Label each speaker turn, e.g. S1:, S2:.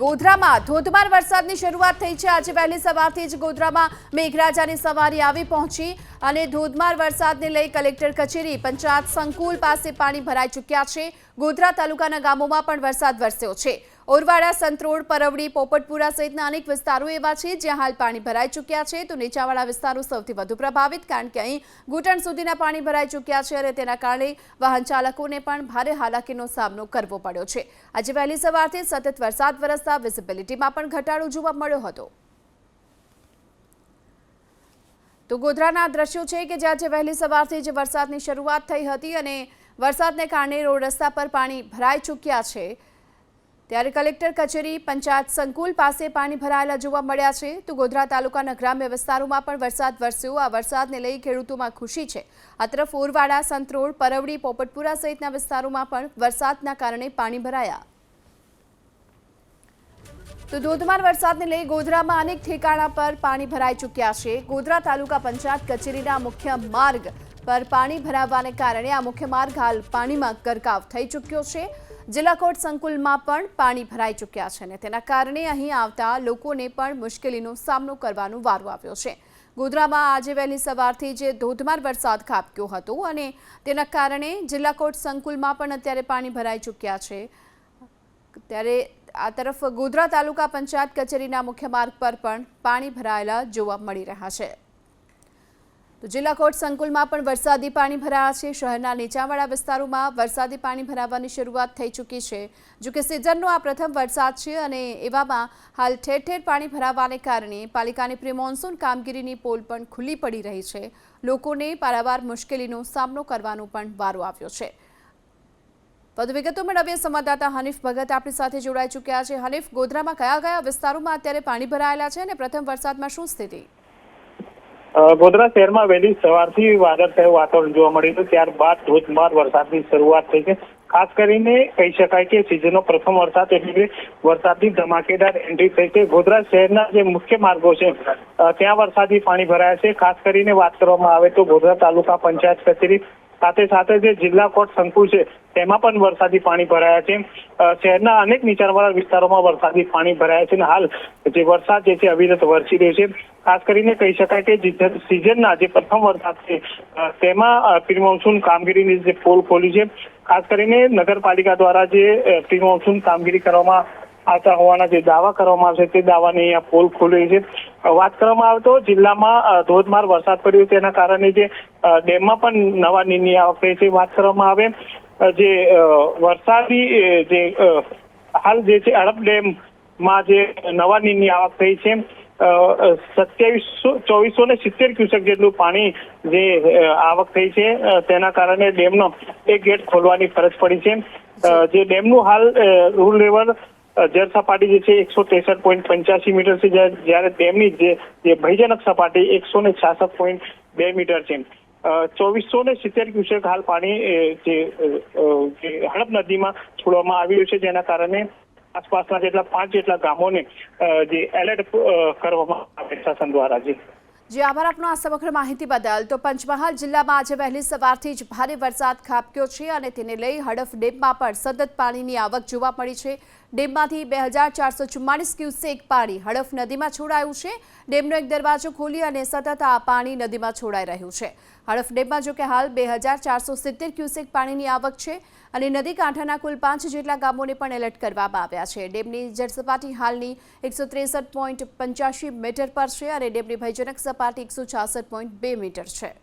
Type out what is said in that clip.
S1: ગોધરામાં ધોધમાર વરસાદની શરૂઆત થઈ છે. આજે વહેલી સવારથી જ ગોધરામાં મેઘરાજાની સવારી આવી પહોંચી અને ધોધમાર વરસાદને લઈ કલેક્ટર કચેરી, પંચાયત સંકુલ પાસે પાણી ભરાઈ ચૂક્યા છે. ગોધરા તાલુકાના ગામોમાં પણ વરસાદ વરસ્યો છે. ઓરવાડા સંતરોડ પરવડી પોપટપુરા સહિતના અનેક વિસ્તારો એવા છે જ્યાં હાલ પાણી ભરાઈ ચૂક્યા છે. તો નીચાવાળા વિસ્તારો સૌથી વધુ પ્રભાવિત કારણ કે અહીં ઘૂંટણ સુધીના પાણી ભરાઈ ચૂક્યા છે અને તેના કારણે વાહન ચાલકોને પણ ભારે હાલાકીનો સામનો કરવો પડ્યો છે. આજે વહેલી સવારથી સતત વરસાદ વરસતા વિઝિબિલિટીમાં પણ ઘટાડો જોવા મળ્યો હતો. તો ગોધરાના દ્રશ્યો છે કે જ્યાં જે વહેલી સવારથી જ વરસાદની શરૂઆત થઈ હતી અને વરસાદને કારણે રોડ રસ્તા પર પાણી ભરાઈ ચૂક્યા છે. ત્યારે કલેક્ટર કચેરી પંચાયત સંકુલ પાસે પાણી ભરાયેલા જોવા મળ્યા છે. તો ગોધરા તાલુકાના ગ્રામ્ય વિસ્તારોમાં પણ વરસાદ વરસ્યો. આ વરસાદને લઈ ખેડૂતોમાં ખુશી છે. આ તરફ ઓરવાડા સંતરોડ પરવડી, પોપટપુરા સહિતના વિસ્તારોમાં પણ વરસાદના કારણે પાણી ભરાયા. તો ધોધમાર વરસાદને લઈ ગોધરામાં અનેક ઠેકાણા પર પાણી ભરાઈ ચૂક્યા છે. ગોધરા તાલુકા પંચાયત કચેરીના મુખ્ય માર્ગ પર પાણી ભરાવાને કારણે આ મુખ્ય માર્ગ હાલ પાણીમાં ગરકાવ થઈ ચૂક્યો છે. જિલ્લા કોર્ટ સંકુલમાં પણ પાણી ભરાઈ ચૂક્યા છે અને તેના કારણે અહીં આવતા લોકોને પણ મુશ્કેલીનો સામનો કરવાનો વારો આવ્યો છે. ગોધરામાં આજે વહેલી સવારથી જે ધોધમાર વરસાદ ખાબક્યો હતો અને તેના કારણે જિલ્લા કોર્ટ સંકુલમાં પણ અત્યારે પાણી ભરાઈ ચૂક્યા છે. ત્યારે આ તરફ ગોધરા તાલુકા પંચાયત કચેરીના મુખ્ય માર્ગ પર પણ પાણી ભરાયેલા જોવા મળી રહ્યા છે. તો જિલ્લા કોર્ટ સંકુલમાં પણ વરસાદી પાણી ભરાયા છે. શહેરના નીચાણવાળા વિસ્તારોમાં વરસાદી પાણી ભરાવાની શરૂઆત થઈ ચૂકી છે. જો કે સિઝનનો આ પ્રથમ વરસાદ છે અને એવામાં હાલ ઠેર ઠેર પાણી ભરાવાને કારણે પાલિકાની પ્રી મોન્સૂન કામગીરીની પોલ પણ ખુલ્લી પડી રહી છે. લોકોને પારાવાર મુશ્કેલીનો સામનો કરવાનો પણ વારો આવ્યો છે. વધુ વિગતો મેળવીએ સંવાદદાતા હનીફ ભગત આપણી સાથે જોડાઈ ચૂક્યા છે. હનીફ, ગોધરામાં કયા કયા વિસ્તારોમાં અત્યારે પાણી ભરાયેલા છે અને પ્રથમ વરસાદમાં શું સ્થિતિ?
S2: ગોધરા શહેરમાં વહેલી સવારથી વાદળછાયું વાતાવરણ જોવા મળ્યું હતું. ત્યારબાદ ધોધમાર વરસાદની શરૂઆત થઈ છે. ખાસ કરીને કહી શકાય કે સિઝનનો પ્રથમ વરસાદ એટલે કે વરસાદની ધમાકેદાર એન્ટ્રી થઈ છે. ગોધરા શહેરના જે મુખ્ય માર્ગો છે ત્યાં વરસાદી પાણી ભરાયા છે. ખાસ કરીને વાત કરવામાં આવે તો ગોધરા તાલુકા પંચાયત કચેરી સાથે સાથે જે જિલ્લા કોર્ટ સંકુલ છે, તેમાં પણ વરસાદી પાણી ભરાયા છે. શહેરના અનેક નીચાણવાળા વિસ્તારોમાં વરસાદી પાણી ભરાયા છે અને હાલ જે વરસાદ જે છે, અવિરત વરસી રહ્યો છે. ખાસ કરીને કહી શકાય કે સિઝનના જે પ્રથમ વરસાદ છે તેમાં પ્રી મોન્સૂન કામગીરીની જે પોલ ખોલી છે. ખાસ કરીને નગરપાલિકા દ્વારા જે પ્રી મોન્સૂન કામગીરી કરવામાં આવતા હોવાના જે દાવા કરવામાં આવશે તે દાવાની અહીંયા પોલ ખોલી છે. વાત કરવામાં આવે તો જિલ્લામાં ધોધમાર વરસાદ પડ્યો તેના કારણે જે ડેમમાં પણ નવા નીરની આવક થઈ છે. વાત કરવામાં આવે જે વરસાદી જે હાલ જે છે ડેમ ડેમમાં જે નવા નીરની આવક થઈ છે સત્યાવીસો, ચોવીસો ને સિત્તેર ક્યુસેક જેટલું પાણી જે આવક થઈ છે તેના કારણે ડેમનો એક ગેટ ખોલવાની ફરજ પડી છે. જે ડેમનું હાલ રૂલ લેવલ જળ સપાટી જે છે એકસો ત્રેસઠ પોઈન્ટ પંચ્યાસી મીટર છે. જ્યારે- તેમની જે ભયજનક સપાટી એકસો ને છાસઠ પોઈન્ટ બે મીટર છે. ચોવીસો ને સિત્તેર ક્યુસેક હાલ પાણી જે હડપ નદીમાં છોડવામાં આવ્યું છે, જેના કારણે આસપાસના જેટલા પાંચ જેટલા ગામોને જે એલર્ટ કરવામાં આવે શાસન દ્વારા. જી.
S1: જે, આભાર આપનો આ સમગ્ર માહિતી બદલ. તો પંચમહાલ જિલ્લામાં આજે વહેલી સવારથી જ ભારે વરસાદ ખાબક્યો છે અને તેને લઈ હડફ ડેમમાં પણ સતત પાણીની આવક જોવા મળી છે. ડેમમાંથી બે હજાર ચારસો ચુમ્માલીસ ક્યુસેક પાણી હડફ નદીમાં છોડાયું છે. ડેમનો એક દરવાજો ખોલી અને સતત આ પાણી નદીમાં છોડાઈ રહ્યું છે. હડફ ડેમમાં જો કે હાલ બે હજાર ચારસો સિત્તેર ક્યુસેક પાણીની આવક છે અને નદી કાંઠાના કુલ પાંચ જેટલા ગામોને પણ એલર્ટ કરવામાં આવ્યા છે. ડેમની જળસપાટી હાલની એકસો ત્રેસઠ પોઈન્ટ પંચ્યાસી મીટર પર છે અને ડેમની ભયજનક સપાટી એકસો છાસઠ પોઈન્ટ બે મીટર છે.